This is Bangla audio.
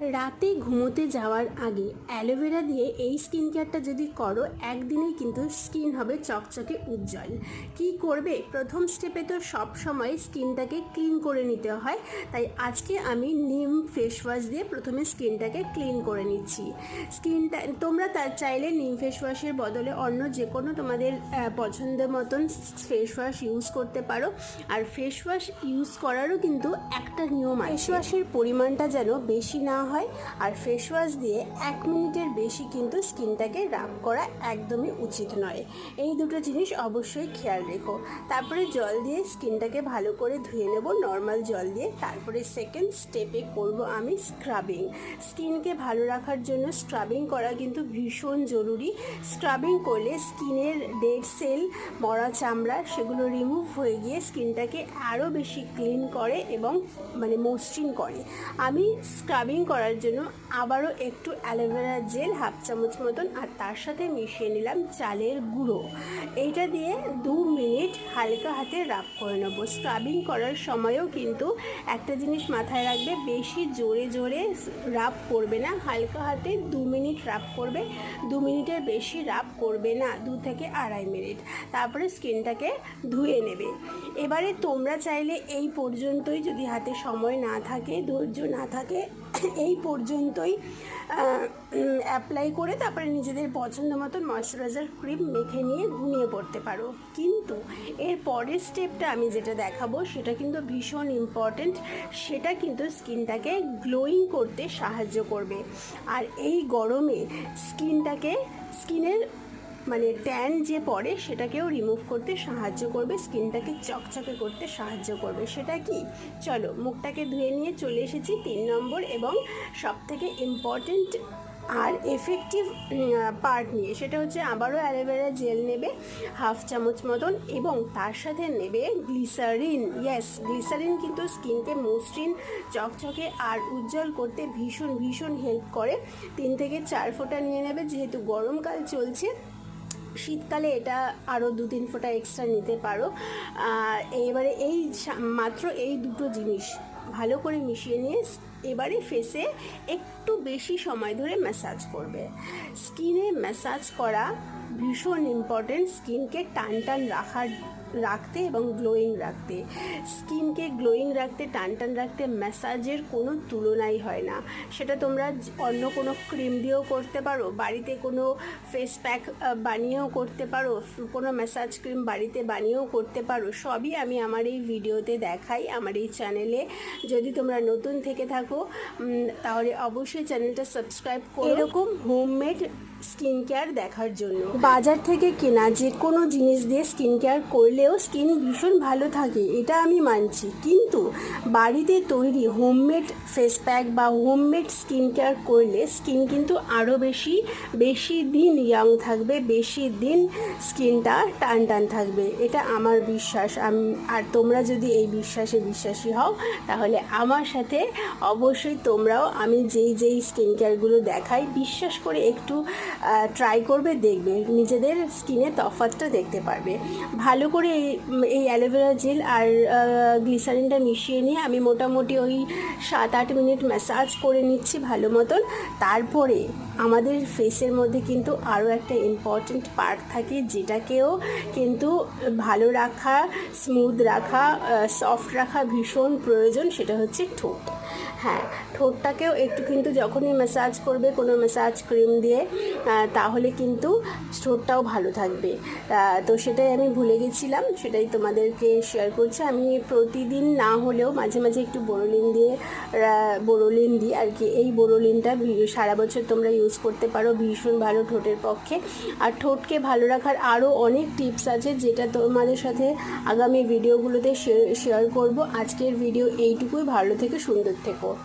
রাতে ঘুমোতে যাওয়ার আগে অ্যালোভেরা দিয়ে এই স্কিন কেয়ারটা যদি করো একদিনেই কিন্তু স্কিন হবে চকচকে উজ্জ্বল। কি করবে? প্রথম স্টেপে তো সব সময় স্কিনটাকে ক্লিন করে নিতে হয় তাই আজকে আমি নিম ফেস ওয়াশ দিয়ে প্রথমে স্কিনটাকে ক্লিন করে নিচ্ছি। স্কিনটা তোমরা তার চাইলে নিম ফেস ওয়াশের বদলে অন্য যে কোনো তোমাদের আহ, পছন্দের মতন ফেস ওয়াশ ইউজ করতে পারো। আর ফেস ওয়াশ ইউজ করারও কিন্তু একটা নিয়ম ফেস ওয়াশের পরিমাণটা যেন বেশি না হয় আর ফেস ওয়াশ দিয়ে এক মিনিটের বেশি কিন্তু স্কিনটাকে রাব করা একদমই উচিত নয়। এই দুটো জিনিস অবশ্যই খেয়াল রেখো। তারপরে জল দিয়ে স্কিনটাকে ভালো করে ধুয়ে নেব নর্মাল জল দিয়ে। তারপরে সেকেন্ড স্টেপে করব আমি স্ক্রাবিং স্কিনকে ভালো রাখার জন্য স্ক্রাবিং করা কিন্তু ভীষণ জরুরি। স্ক্রাবিং করলে স্কিনের ডেড সেল মরা চামড়া সেগুলো রিমুভ হয়ে গিয়ে স্কিনটাকে আরও বেশি ক্লিন করে এবং মানে মসৃণ করে। আমি স্ক্রাবিং করার জন্য আবারও একটু অ্যালোভেরা জেল হাফ চামচ মতন আর তার সাথে মিশিয়ে নিলাম চালের গুঁড়ো। এইটা দিয়ে দু মিনিট হালকা হাতে রাব করে নেব। স্ক্রাবিং করার সময়ও কিন্তু একটা জিনিস মাথায় রাখবে, বেশি জোরে জোরে রাব করবে না, হালকা হাতে দু মিনিট রাব করবে, দু মিনিটের বেশি রাব করবে না, দু থেকে আড়াই মিনিট। তারপরে স্কিনটাকে ধুয়ে নেবে। এবারে তোমরা চাইলে এই পর্যন্তই যদি হাতে সময় না থাকে, ধৈর্য না থাকে এই পর্যন্তই অ্যাপ্লাই করে তারপরে নিজেদের পছন্দ মতন ময়শ্চারাইজার ক্রিম মেখে নিয়ে ঘুমিয়ে পড়তে পারো। কিন্তু এর পরের স্টেপটা আমি যেটা দেখাবো, সেটা কিন্তু ভীষণ ইম্পর্ট্যান্ট সেটা কিন্তু স্কিনটাকে গ্লোয়িং করতে সাহায্য করবে। আর এই গরমে স্কিনটাকে স্কিনের মানে ট্যান যে পড়ে সেটাকেও রিমুভ করতে সাহায্য করবে স্কিনটাকে চকচকে করতে সাহায্য করবে। সেটা কি? চলো, মুখটাকে ধুয়ে নিয়ে চলে এসেছি তিন নম্বর এবং সবথেকে ইম্পর্টেন্ট আর এফেক্টিভ পার্ট নিয়ে। সেটা হচ্ছে আবারও অ্যালোভেরা জেল নেবে হাফ চামচ মতন এবং তার সাথে নেবে গ্লিসারিন ইয়েস গ্লিসারিন কিন্তু স্কিনকে মসৃণ, চকচকে আর উজ্জ্বল করতে ভীষণ ভীষণ হেল্প করে। তিন থেকে চার ফোঁটা নিয়ে নেবে, যেহেতু গরমকাল চলছে শীতকালে এটা আরও দু তিন ফোঁটা এক্সট্রা নিতে পারো। এবারে এই মাত্র এই দুটো জিনিস ভালো করে মিশিয়ে নিয়ে এবারে ফেসে একটু বেশি সময় ধরে ম্যাসাজ করবে। স্কিনে ম্যাসাজ করা ভীষণ ইম্পর্টেন্ট স্কিনকে টান টান রাখার, রাখতে এবং গ্লোয়িং রাখতে। স্কিনকে গ্লোয়িং রাখতে, টান টান রাখতে ম্যাসাজের কোনো তুলনাই হয় না। সেটা তোমরা অন্য কোনো ক্রিম দিয়েও করতে পারো, বাড়িতে কোনো ফেস প্যাক বানিয়েও করতে পারো, কোনো ম্যাসাজ ক্রিম বাড়িতে বানিয়েও করতে পারো। সবই আমি আমার এই ভিডিওতে দেখাই, আমার এই চ্যানেলে যদি তোমরা নতুন থেকে থাকো তাহলে অবশ্যই চ্যানেলটা সাবস্ক্রাইব করো। এরকম হোমমেড স্কিন কেয়ার দেখার জন্য। বাজার থেকে কেনা যে কোনো জিনিস দিয়ে স্কিন কেয়ার করলেও স্কিন ভীষণ ভালো থাকে, এটা আমি মানছি। কিন্তু বাড়িতে তৈরি হোমমেড ফেস প্যাক বা হোমমেড স্কিন কেয়ার করলে স্কিন কিন্তু আরও বেশি বেশি দিন ইয়াং থাকবে, বেশি দিন স্কিনটা টান টান থাকবে। এটা আমার বিশ্বাস। আমি, আর তোমরা যদি এই বিশ্বাসে বিশ্বাসী হও, তাহলে আমার সাথে অবশ্যই তোমরাও আমি যেই যেই স্কিন কেয়ারগুলো দেখাই, বিশ্বাস করে একটু ট্রাই করবে, দেখবে। নিজেদের স্কিনে তফাতটা দেখতে পারবে। ভালো করে এই অ্যালোভেরা জেল আর গ্লিসারিনটা মিশিয়ে নিয়ে আমি মোটামুটি ওই সাত আট মিনিট ম্যাসাজ করে নিচ্ছি ভালো মতন। তারপরে আমাদের ফেসের মধ্যে কিন্তু আরও একটা ইম্পর্ট্যান্ট পার্ট থাকে, যেটাকেও কিন্তু ভালো রাখা স্মুথ রাখা সফট রাখা ভীষণ প্রয়োজন, সেটা হচ্ছে ঠোঁট। হ্যাঁ ঠোঁটটাকেও একটু কিন্তু যখনই ম্যাসাজ করবে কোনো ম্যাসাজ ক্রিম দিয়ে তাহলে কিন্তু ঠোঁটটাও ভালো থাকবে। তো সেটাই আমি ভুলে গেছিলাম, সেটাই তোমাদেরকে শেয়ার করছি। আমি প্রতিদিন না হলেও মাঝে মাঝে একটু বোরোলিন দিয়ে বোরোলিন দিই আর কি। এই বোরোলিনটা সারা বছর তোমরা ইউজ করতে পারো, ভীষণ ভালো ঠোঁটের পক্ষে। আর ঠোঁটকে ভালো রাখার আরও অনেক টিপস আছে, যেটা তোমাদের সাথে আগামী ভিডিওগুলোতে শেয়ার করব। আজকের ভিডিও এইটুকুই, ভালো থেকে, সুন্দর 佩服。